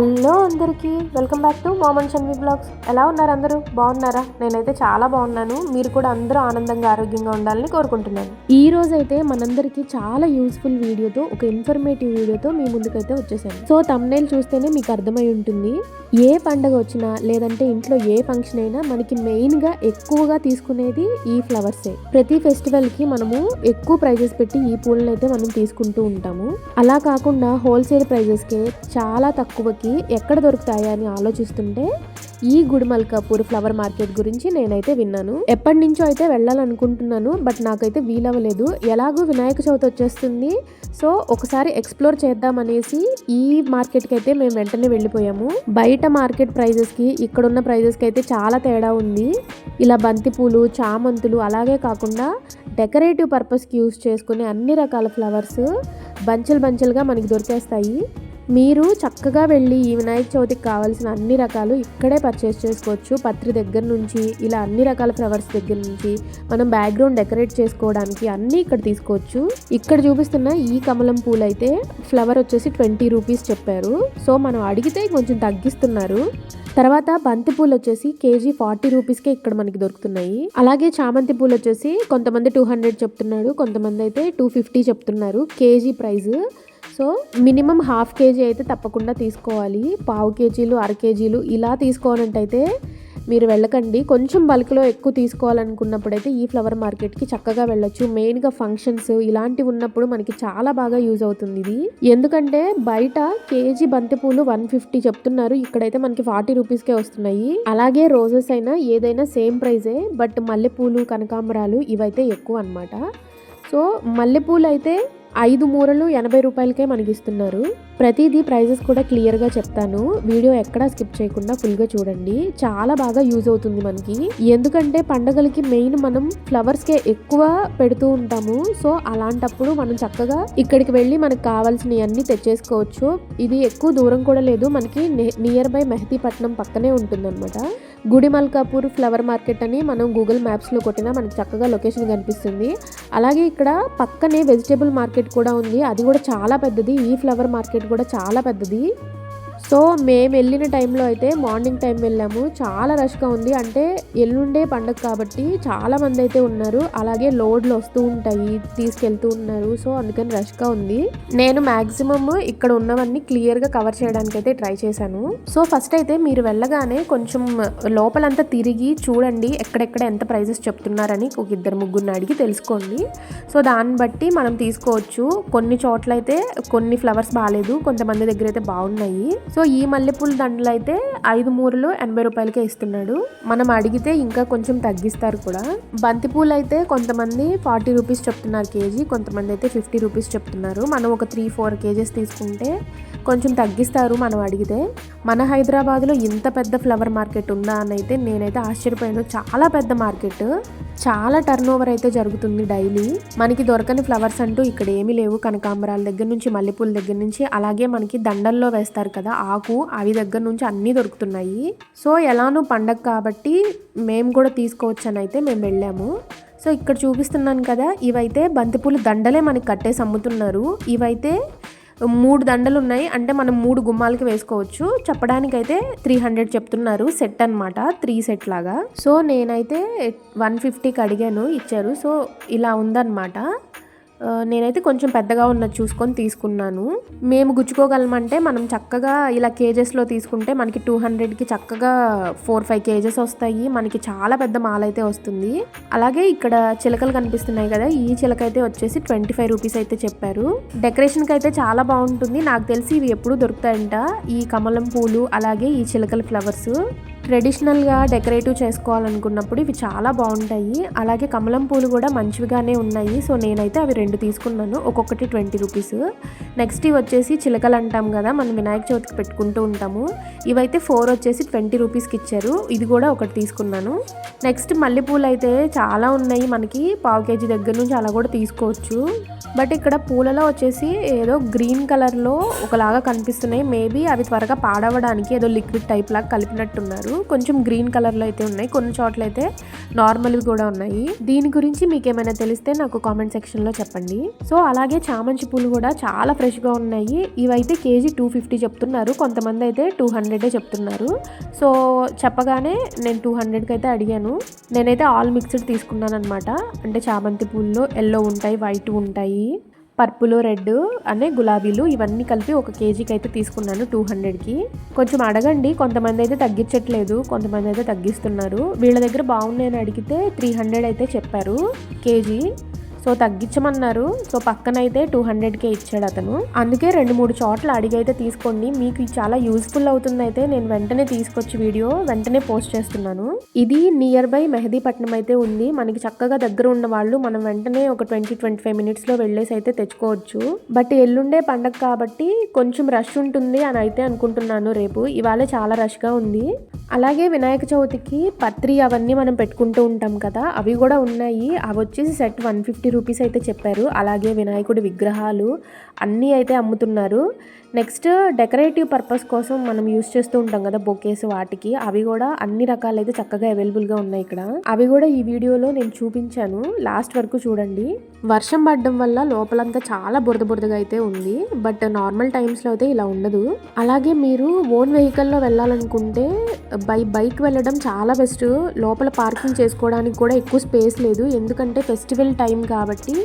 Hello అందరికీ welcome back to మోమన్ Shanvi blogs. ఎలా ఉన్నారు అందరూ? బాగున్నారా? నేనైతే చాలా బాగున్నాను. మీరు కూడా అందరూ ఆనందంగా ఆరోగ్యంగా ఉండాలని కోరుకుంటున్నాను. ఈ రోజు అయితే మనందరికీ చాలా యూస్ఫుల్ వీడియోతో ఒక ఇన్ఫర్మేటివ్ వీడియోతో మీ ముందుకైతే వచ్చేసాను. సో తమ్నేల్ చూస్తేనే మీకు అర్థమై ఉంటుంది. ఏ పండగ వచ్చినా లేదంటే ఇంట్లో ఏ ఫంక్షన్ అయినా మనకి మెయిన్గా ఎక్కువగా తీసుకునేది ఈ ఫ్లవర్సే ప్రతి ఫెస్టివల్కి మనము ఎక్కువ ప్రైజెస్ పెట్టి ఈ పూలను అయితే మనం తీసుకుంటూ ఉంటాము. అలా కాకుండా హోల్సేల్ ప్రైజెస్కి చాలా తక్కువకి ఎక్కడ దొరుకుతాయా అని ఆలోచిస్తుంటే ఈ గుడిమల్కాపూర్ ఫ్లవర్ మార్కెట్ గురించి నేనైతే విన్నాను. ఎప్పటి నుంచో అయితే వెళ్ళాలనుకుంటున్నాను బట్ నాకైతే వీలవ్వలేదు. ఎలాగో వినాయక చవితి వచ్చేస్తుంది. సో ఒకసారి ఎక్స్ప్లోర్ చేద్దామనేసి ఈ మార్కెట్కి అయితే మేము వెంటనే వెళ్ళిపోయాము. బయట మార్కెట్ ప్రైజెస్కి ఇక్కడున్న ప్రైజెస్కి అయితే చాలా తేడా ఉంది. ఇలా బంతిపూలు చామంతులు అలాగే కాకుండా డెకరేటివ్ పర్పస్కి యూస్ చేసుకునే అన్ని రకాల ఫ్లవర్స్ బంచెలు బంచెలుగా మనకి దొరికేస్తాయి. మీరు చక్కగా వెళ్ళి ఈ వినాయక చవితికి కావాల్సిన అన్ని రకాలు ఇక్కడే పర్చేస్ చేసుకోవచ్చు. పత్రి దగ్గర నుంచి ఇలా అన్ని రకాల ఫ్లవర్స్ దగ్గర నుంచి మనం బ్యాక్గ్రౌండ్ డెకరేట్ చేసుకోవడానికి అన్నీ ఇక్కడ తీసుకోవచ్చు. ఇక్కడ చూపిస్తున్న ఈ కమలం పూలు అయితే ఫ్లవర్ వచ్చేసి ట్వంటీ రూపీస్ చెప్పారు. సో మనం అడిగితే కొంచెం తగ్గిస్తున్నారు. తర్వాత బంతి పూలు వచ్చేసి కేజీ ఫార్టీ రూపీస్కే ఇక్కడ మనకి దొరుకుతున్నాయి. అలాగే చామంతి పూలు వచ్చేసి కొంతమంది టూ హండ్రెడ్ చెప్తున్నాడు కొంతమంది అయితే టూ ఫిఫ్టీ చెప్తున్నారు KG price. So minimum half KG అయితే తప్పకుండా తీసుకోవాలి. పావు కేజీలు అర కేజీలు ఇలా తీసుకోవాలంటైతే మీరు వెళ్ళకండి. కొంచెం బల్క్లో ఎక్కువ తీసుకోవాలనుకున్నప్పుడైతే ఈ ఫ్లవర్ మార్కెట్కి చక్కగా వెళ్ళొచ్చు. మెయిన్గా ఫంక్షన్స్ ఇలాంటివి ఉన్నప్పుడు మనకి చాలా బాగా యూజ్ అవుతుంది ఇది. ఎందుకంటే బయట కేజీ బంతిపూలు వన్ ఫిఫ్టీ చెప్తున్నారు. ఇక్కడైతే మనకి ఫార్టీ రూపీస్కే వస్తున్నాయి. అలాగే రోజెస్ అయినా ఏదైనా సేమ్ ప్రైజే. బట్ మల్లెపూలు కనకాంబరాలు ఇవైతే ఎక్కువ అనమాట సో మల్లెపూలు అయితే ఐదు మూరలు ఎనభై రూపాయలకే మనకి ఇస్తున్నారు ప్రతిదీ ప్రైజెస్ కూడా క్లియర్గా చెప్తాను. వీడియో ఎక్కడా స్కిప్ చేయకుండా ఫుల్గా చూడండి. చాలా బాగా యూజ్ అవుతుంది మనకి. ఎందుకంటే పండగలకి మెయిన్ మనం ఫ్లవర్స్కే ఎక్కువ పెడుతూ ఉంటాము. సో అలాంటప్పుడు మనం చక్కగా ఇక్కడికి వెళ్ళి మనకు కావాల్సినవి అన్ని తెచ్చేసుకోవచ్చు. ఇది ఎక్కువ దూరం కూడా లేదు. మనకి నియర్ బై మెహదీపట్నం పక్కనే ఉంటుందన్నమాట. గుడి మల్కాపూర్ ఫ్లవర్ మార్కెట్ అని మనం గూగుల్ మ్యాప్స్లో కొట్టినా మనకి చక్కగా లొకేషన్ కనిపిస్తుంది. అలాగే ఇక్కడ పక్కనే వెజిటేబుల్ మార్కెట్ కూడా ఉంది. అది కూడా చాలా పెద్దది. ఈ ఫ్లవర్ మార్కెట్ కూడా చాలా పెద్దది. సో మేము వెళ్ళిన టైంలో అయితే మార్నింగ్ టైం వెళ్ళాము. చాలా రష్గా ఉంది. అంటే ఎల్లుండే పండగ కాబట్టి చాలామంది అయితే ఉన్నారు. అలాగే లోడ్లు వస్తూ ఉంటాయి తీసుకెళ్తూ ఉన్నారు. సో అందుకని రష్గా ఉంది. నేను మ్యాక్సిమమ్ ఇక్కడ ఉన్నవన్నీ క్లియర్గా కవర్ చేయడానికి అయితే ట్రై చేశాను. సో ఫస్ట్ అయితే మీరు వెళ్ళగానే కొంచెం లోపలంతా తిరిగి చూడండి ఎక్కడెక్కడ ఎంత ప్రైజెస్ చెప్తున్నారని ఒక ఇద్దరు ముగ్గురిని అడిగి తెలుసుకోండి. సో దాన్ని బట్టి మనం తీసుకోవచ్చు. కొన్ని చోట్ల అయితే కొన్ని ఫ్లవర్స్ బాగాలేదు. కొంతమంది దగ్గర అయితే బాగున్నాయి. సో ఈ మల్లెపూల దండలు అయితే ఐదు మూరలు ఎనభై రూపాయలకే ఇస్తున్నాడు. మనం అడిగితే ఇంకా కొంచెం తగ్గిస్తారు కూడా. బంతిపూలు అయితే కొంతమంది ఫార్టీ రూపీస్ చెప్తున్నారు కేజీ కొంతమంది అయితే ఫిఫ్టీ రూపీస్ చెప్తున్నారు. మనం ఒక త్రీ ఫోర్ కేజెస్ తీసుకుంటే కొంచెం తగ్గిస్తారు మనం అడిగితే. మన హైదరాబాద్లో ఇంత పెద్ద ఫ్లవర్ మార్కెట్ ఉందా అని అయితే నేనైతే ఆశ్చర్యపోయాను. చాలా పెద్ద మార్కెట్. చాలా టర్న్ ఓవర్ అయితే జరుగుతుంది డైలీ మనకి దొరకని ఫ్లవర్స్ అంటూ ఇక్కడ ఏమీ లేవు. కనకాంబరాల దగ్గర నుంచి మల్లెపూల దగ్గర నుంచి అలాగే మనకి దండల్లో వేస్తారు కదా ఆకు అవి దగ్గర నుంచి అన్నీ దొరుకుతున్నాయి. సో ఎలానో పండగ కాబట్టి మేము కూడా తీసుకోవచ్చు అని అయితే మేము వెళ్ళాము. సో ఇక్కడ చూపిస్తున్నాను కదా ఇవైతే బంతిపూలు దండలే మనకి కట్టేసి అమ్ముతున్నారు. ఇవైతే మూడు దండలు ఉన్నాయి. అంటే మనం మూడు గుమ్మాలకి వేసుకోవచ్చు. చెప్పడానికైతే త్రీ హండ్రెడ్ చెప్తున్నారు. సెట్ అనమాట త్రీ సెట్ లాగా. సో నేనైతే వన్ ఫిఫ్టీకి అడిగాను. ఇచ్చారు. సో ఇలా ఉందన్నమాట. నేనైతే కొంచెం పెద్దగా ఉన్నది చూసుకొని తీసుకున్నాను. మేము గుచ్చుకోగలమంటే మనం చక్కగా ఇలా కేజెస్లో తీసుకుంటే మనకి టూ హండ్రెడ్కి చక్కగా ఫోర్ ఫైవ్ కేజెస్ వస్తాయి. మనకి చాలా పెద్ద మాల అయితే వస్తుంది. అలాగే ఇక్కడ చిలకలు కనిపిస్తున్నాయి కదా ఈ చిలక అయితే వచ్చేసి ట్వంటీ ఫైవ్ రూపీస్ అయితే చెప్పారు. డెకరేషన్కి అయితే చాలా బాగుంటుంది. నాకు తెలిసి ఇవి ఎప్పుడు దొరుకుతాయంట. ఈ కమలం పూలు అలాగే ఈ చిలకల ఫ్లవర్స్. ట్రెడిషనల్గా డెకరేటివ్ చేసుకోవాలనుకున్నప్పుడు ఇవి చాలా బాగుంటాయి. అలాగే కమలం పూలు కూడా మంచివిగానే ఉన్నాయి. సో నేనైతే అవి రెండు తీసుకున్నాను. ఒక్కొక్కటి ట్వంటీ రూపీస్. నెక్స్ట్ ఇవి వచ్చేసి చిలకలు అంటాం కదా మనం వినాయక చవితికి పెట్టుకుంటూ ఉంటాము. ఇవైతే ఫోర్ వచ్చేసి ట్వంటీ రూపీస్కి ఇచ్చారు. ఇది కూడా ఒకటి తీసుకున్నాను. నెక్స్ట్ మల్లెపూలు అయితే చాలా ఉన్నాయి మనకి. పావు కేజీ దగ్గర నుంచి అలా కూడా తీసుకోవచ్చు. బట్ ఇక్కడ పూలలో వచ్చేసి ఏదో గ్రీన్ కలర్లో ఒకలాగా కనిపిస్తున్నాయి. మేబీ అవి త్వరగా పాడవడానికి ఏదో లిక్విడ్ టైప్ లాగా కలిపినట్టున్నారు. కొంచెం గ్రీన్ కలర్లో అయితే ఉన్నాయి కొన్ని చోట్ల అయితే నార్మల్వి కూడా ఉన్నాయి. దీని గురించి మీకు ఏమైనా తెలిస్తే నాకు కామెంట్ సెక్షన్లో చెప్పండి. సో అలాగే చామంతి పూలు కూడా చాలా ఫ్రెష్గా ఉన్నాయి. ఇవైతే కేజీ టూ ఫిఫ్టీ చెప్తున్నారు కొంతమంది అయితే టూ హండ్రెడే చెప్తున్నారు. సో చెప్పగానే నేను టూ హండ్రెడ్కి అయితే అడిగాను. నేనైతే ఆల్ మిక్స్డ్ తీసుకున్నాను అనమాట అంటే చామంతి పూల్లో ఎల్లో ఉంటాయి వైట్ ఉంటాయి. పర్పులు రెడ్ అనే గులాబీలు ఇవన్నీ కలిపి ఒక కేజీకి అయితే తీసుకున్నాను టూ హండ్రెడ్కి. కొంచెం అడగండి కొంతమంది అయితే తగ్గించట్లేదు కొంతమంది అయితే తగ్గిస్తున్నారు. వీళ్ళ దగ్గర బాగున్నాయని అడిగితే త్రీ హండ్రెడ్ అయితే చెప్పారు కేజీ. సో తగ్గించమన్నారు. సో పక్కనైతే టూ హండ్రెడ్కే ఇచ్చాడు అతను. అందుకే రెండు మూడు చోట్ల అడిగైతే తీసుకోండి. మీకు చాలా యూస్ఫుల్ అవుతుంది అయితే నేను వెంటనే తీసుకొచ్చి వీడియో వెంటనే పోస్ట్ చేస్తున్నాను. ఇది నియర్ బై మెహదీపట్నం అయితే ఉంది. మనకి చక్కగా దగ్గర ఉన్న వాళ్ళు మనం వెంటనే ఒక ట్వంటీ ట్వంటీ ఫైవ్ మినిట్స్లో వెళ్ళేసి అయితే తెచ్చుకోవచ్చు. బట్ ఎల్లుండే పండగ కాబట్టి కొంచెం రష్ ఉంటుంది అని అయితే అనుకుంటున్నాను రేపు. ఇవాళ చాలా రష్గా ఉంది. అలాగే వినాయక చవితికి పత్రి అవన్నీ మనం పెట్టుకుంటూ ఉంటాం కదా అవి కూడా ఉన్నాయి. అవి వచ్చేసి సెట్ వన్ ఫిఫ్టీ రూపీస్ అయితే చెప్పారు. అలాగే వినాయకుడి విగ్రహాలు అన్నీ అయితే అమ్ముతున్నారు. నెక్స్ట్ డెకరేటివ్ పర్పస్ కోసం మనం యూస్ చేస్తూ ఉంటాం కదా బొకేస్ వాటికి. అవి కూడా అన్ని రకాలైతే చక్కగా అవైలబుల్గా ఉన్నాయి ఇక్కడ. అవి కూడా ఈ వీడియోలో నేను చూపించాను. లాస్ట్ వరకు చూడండి. వర్షం పడడం వల్ల లోపలంతా చాలా బురద బురదగా అయితే ఉంది. బట్ నార్మల్ టైమ్స్లో అయితే ఇలా ఉండదు. అలాగే మీరు ఓన్ వెహికల్లో వెళ్ళాలనుకుంటే బై బైక్ వెళ్ళడం చాలా బెస్ట్ లోపల పార్కింగ్ చేసుకోవడానికి కూడా ఎక్కువ స్పేస్ లేదు. ఎందుకంటే ఫెస్టివల్ టైం కాబట్టి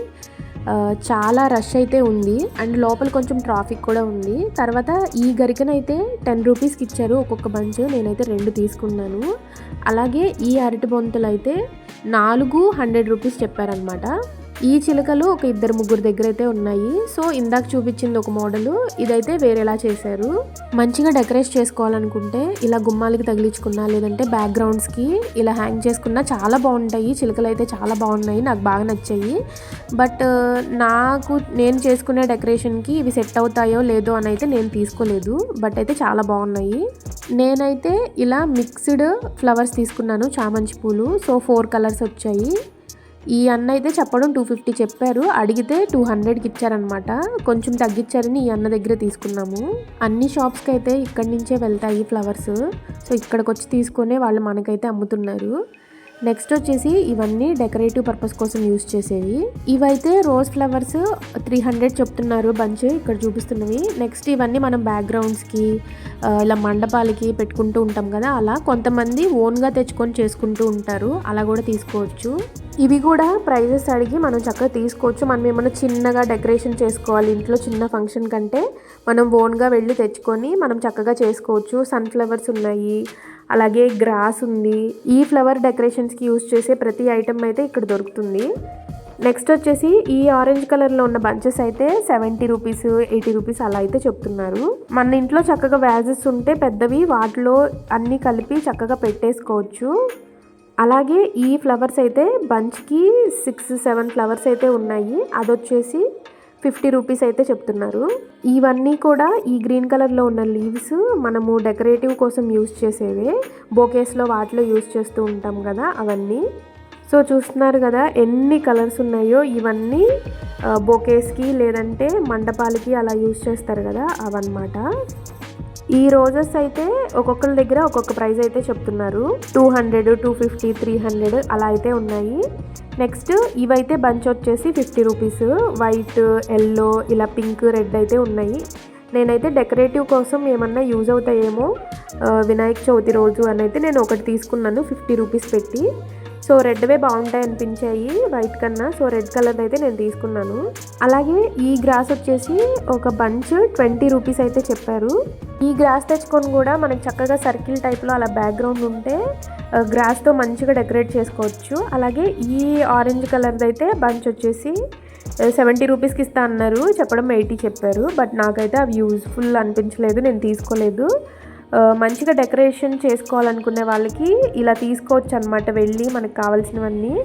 చాలా రష్ అయితే ఉంది. అండ్ లోపల కొంచెం ట్రాఫిక్ కూడా ఉంది. తర్వాత ఈ గరికనైతే టెన్ రూపీస్కి ఇచ్చారు ఒక్కొక్క బంచ్. నేనైతే రెండు తీసుకున్నాను. అలాగే ఈ అరటి బొంతలు అయితే నాలుగు హండ్రెడ్ రూపీస్ చెప్పారనమాట ఈ చిలకలు ఒక ఇద్దరు ముగ్గురు దగ్గర అయితే ఉన్నాయి. సో ఇందాక చూపించింది ఒక మోడల్. ఇదైతే వేరేలా చేశారు. మంచిగా డెకరేట్ చేసుకోవాలనుకుంటే ఇలా గుమ్మాలకి తగిలించుకున్నా లేదంటే బ్యాక్గ్రౌండ్స్కి ఇలా హ్యాంగ్ చేసుకున్నా చాలా బాగుంటాయి. చిలకలు అయితే చాలా బాగున్నాయి. నాకు బాగా నచ్చాయి. బట్ నాకు నేను చేసుకునే డెకరేషన్కి ఇవి సెట్ అవుతాయో లేదో అని అయితే నేను తీసుకోలేదు. బట్ అయితే చాలా బాగున్నాయి. నేనైతే ఇలా మిక్స్డ్ ఫ్లవర్స్ తీసుకున్నాను చామంతి పూలు. సో ఫోర్ కలర్స్ వచ్చాయి. ఈ అన్న అయితే చెప్పడం టూ ఫిఫ్టీ చెప్పారు. అడిగితే టూ హండ్రెడ్కి ఇచ్చారనమాట కొంచెం తగ్గించారని ఈ అన్న దగ్గర తీసుకున్నాము. అన్ని షాప్స్కి అయితే ఇక్కడి నుంచే వెళ్తాయి ఫ్లవర్స్ సో ఇక్కడికి వచ్చి తీసుకునే వాళ్ళు మనకైతే అమ్ముతున్నారు. నెక్స్ట్ వచ్చేసి ఇవన్నీ డెకరేటివ్ పర్పస్ కోసం యూస్ చేసేవి. ఇవైతే రోజ్ ఫ్లవర్స్ త్రీ హండ్రెడ్ చెప్తున్నారు బంచ్ ఇక్కడ చూపిస్తున్నవి. నెక్స్ట్ ఇవన్నీ మనం బ్యాక్గ్రౌండ్స్కి ఇలా మండపాలకి పెట్టుకుంటూ ఉంటాం కదా అలా కొంతమంది ఓన్గా తెచ్చుకొని చేసుకుంటూ ఉంటారు. అలా కూడా తీసుకోవచ్చు. ఇవి కూడా ప్రైజెస్ అడిగి మనం చక్కగా తీసుకోవచ్చు. మనం ఏమైనా చిన్నగా డెకరేషన్ చేసుకోవాలి ఇంట్లో చిన్న ఫంక్షన్ కంటే మనం ఓన్గా వెళ్ళి తెచ్చుకొని మనం చక్కగా చేసుకోవచ్చు. సన్ఫ్లవర్స్ ఉన్నాయి అలాగే గ్రాస్ ఉంది. ఈ ఫ్లవర్ డెకరేషన్స్కి యూస్ చేసే ప్రతి ఐటమ్ అయితే ఇక్కడ దొరుకుతుంది. నెక్స్ట్ వచ్చేసి ఈ ఆరెంజ్ కలర్లో ఉన్న బంచెస్ అయితే సెవెంటీ రూపీస్ ఎయిటీ రూపీస్ అలా అయితే చెప్తున్నారు. మన ఇంట్లో చక్కగా వ్యాజెస్ ఉంటే పెద్దవి వాటిలో అన్నీ కలిపి చక్కగా పెట్టేసుకోవచ్చు. అలాగే ఈ ఫ్లవర్స్ అయితే బంచ్కి సిక్స్ సెవెన్ ఫ్లవర్స్ అయితే ఉన్నాయి. అదొచ్చేసి ఫిఫ్టీ రూపీస్ అయితే చెప్తున్నారు. ఇవన్నీ కూడా ఈ గ్రీన్ కలర్లో ఉన్న లీవ్స్ మనము డెకరేటివ్ కోసం యూజ్ చేసేవే. బోకేస్లో వాటిలో యూజ్ చేస్తూ ఉంటాం కదా అవన్నీ. సో చూస్తున్నారు కదా ఎన్ని కలర్స్ ఉన్నాయో ఇవన్నీ బొకేస్కి లేదంటే మండపాలకి అలా యూస్ చేస్తారు కదా అవన్నమాట. ఈ రోజెస్ అయితే ఒక్కొక్కరి దగ్గర ఒక్కొక్క ప్రైస్ అయితే చెప్తున్నారు. Two hundred two fifty three hundred అలా అయితే ఉన్నాయి. నెక్స్ట్ ఇవైతే బంచ్ వచ్చేసి ఫిఫ్టీ రూపీస్. వైట్ ఎల్లో ఇలా పింక్ రెడ్ అయితే ఉన్నాయి. నేనైతే డెకరేటివ్ కోసం ఏమన్నా యూజ్ అవుతాయేమో వినాయక చవితి రోజు అని అయితే నేను ఒకటి తీసుకున్నాను ఫిఫ్టీ రూపీస్ పెట్టి. సో రెడ్వే బాగుంటాయి అనిపించాయి వైట్ కన్నా. సో రెడ్ కలర్ అయితే నేను తీసుకున్నాను. అలాగే ఈ గ్రాస్ వచ్చేసి ఒక బంచ్ ట్వంటీ రూపీస్ అయితే చెప్పారు. ఈ గ్రాస్ తెచ్చుకొని కూడా మనకి చక్కగా సర్కిల్ టైప్లో అలా బ్యాక్గ్రౌండ్ ఉంటే గ్రాస్తో మంచిగా డెకరేట్ చేసుకోవచ్చు. అలాగే ఈ ఆరెంజ్ కలర్ది అయితే బంచ్ వచ్చేసి సెవెంటీ రూపీస్కి ఇస్తా అన్నారు. చెప్పడం ఎయిటీ చెప్పారు. బట్ నాకైతే అవి యూజ్ఫుల్ అనిపించలేదు నేను తీసుకోలేదు. మంచిగా డెకరేషన్ చేసుకోవాలనుకునే వాళ్ళకి ఇలా తీసుకోవచ్చు అనమాట వెళ్ళి మనకు కావాల్సినవన్నీ.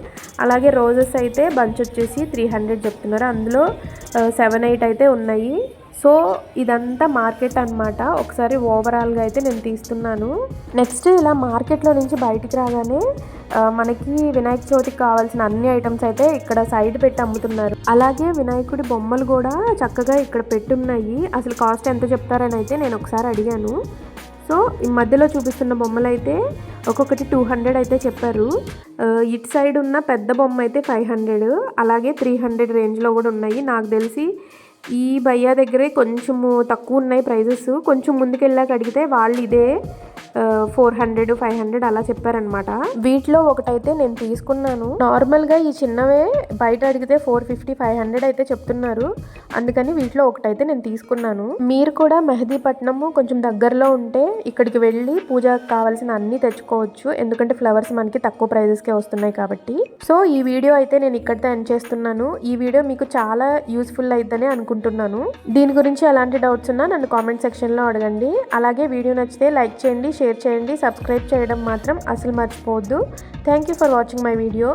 అలాగే రోజెస్ అయితే బంచ్ వచ్చేసి త్రీ హండ్రెడ్ చెప్తున్నారు. అందులో సెవెన్ ఎయిట్ అయితే ఉన్నాయి. సో ఇదంతా మార్కెట్ అన్నమాట. ఒకసారి ఓవరాల్గా అయితే నేను తీస్తున్నాను. నెక్స్ట్ ఇలా మార్కెట్లో నుంచి బయటికి రాగానే మనకి వినాయక చవితికి కావాల్సిన అన్ని ఐటమ్స్ అయితే ఇక్కడ సైడ్ పెట్టి అమ్ముతున్నారు. అలాగే వినాయకుడి బొమ్మలు కూడా చక్కగా ఇక్కడ పెట్టున్నాయి. అసలు కాస్ట్ ఎంత చెప్తారని అయితే నేను ఒకసారి అడిగాను. సో ఈ మధ్యలో చూపిస్తున్న బొమ్మలు అయితే ఒక్కొక్కటి టూ హండ్రెడ్ అయితే చెప్పారు. ఇటు సైడ్ ఉన్న పెద్ద బొమ్మ అయితే ఫైవ్ హండ్రెడ్ అలాగే త్రీ హండ్రెడ్ రేంజ్లో కూడా ఉన్నాయి. నాకు తెలిసి ఈ భయ్యా దగ్గరే కొంచెము తక్కువ ఉన్నాయి ప్రైజెస్. కొంచెం ముందుకెళ్ళాక అడిగితే వాళ్ళు ఇదే ఫోర్ హండ్రెడ్ ఫైవ్ హండ్రెడ్ అలా చెప్పారనమాట వీటిలో ఒకటైతే నేను తీసుకున్నాను. నార్మల్గా ఈ చిన్నవే బయట అడిగితే ఫోర్ ఫిఫ్టీ ఫైవ్ హండ్రెడ్ అయితే చెప్తున్నారు. అందుకని వీటిలో ఒకటైతే నేను తీసుకున్నాను. మీరు కూడా మెహదీపట్నము కొంచెం దగ్గరలో ఉంటే ఇక్కడికి వెళ్ళి పూజకు కావాల్సిన అన్నీ తెచ్చుకోవచ్చు. ఎందుకంటే ఫ్లవర్స్ మనకి తక్కువ ప్రైజెస్కే వస్తున్నాయి కాబట్టి. సో ఈ వీడియో అయితే నేను ఇక్కడితో ఎండ్ చేస్తున్నాను. ఈ వీడియో మీకు చాలా యూస్ఫుల్ అయిద్దని అనుకుంటున్నాను. దీని గురించి ఎలాంటి డౌట్స్ ఉన్నా నన్ను కామెంట్ సెక్షన్లో అడగండి. అలాగే వీడియో నచ్చితే లైక్ చేయండి షేర్ చేయండి సబ్స్క్రైబ్ చేయడం మాత్రం అసలు మర్చిపోవద్దు. Thank you for watching my video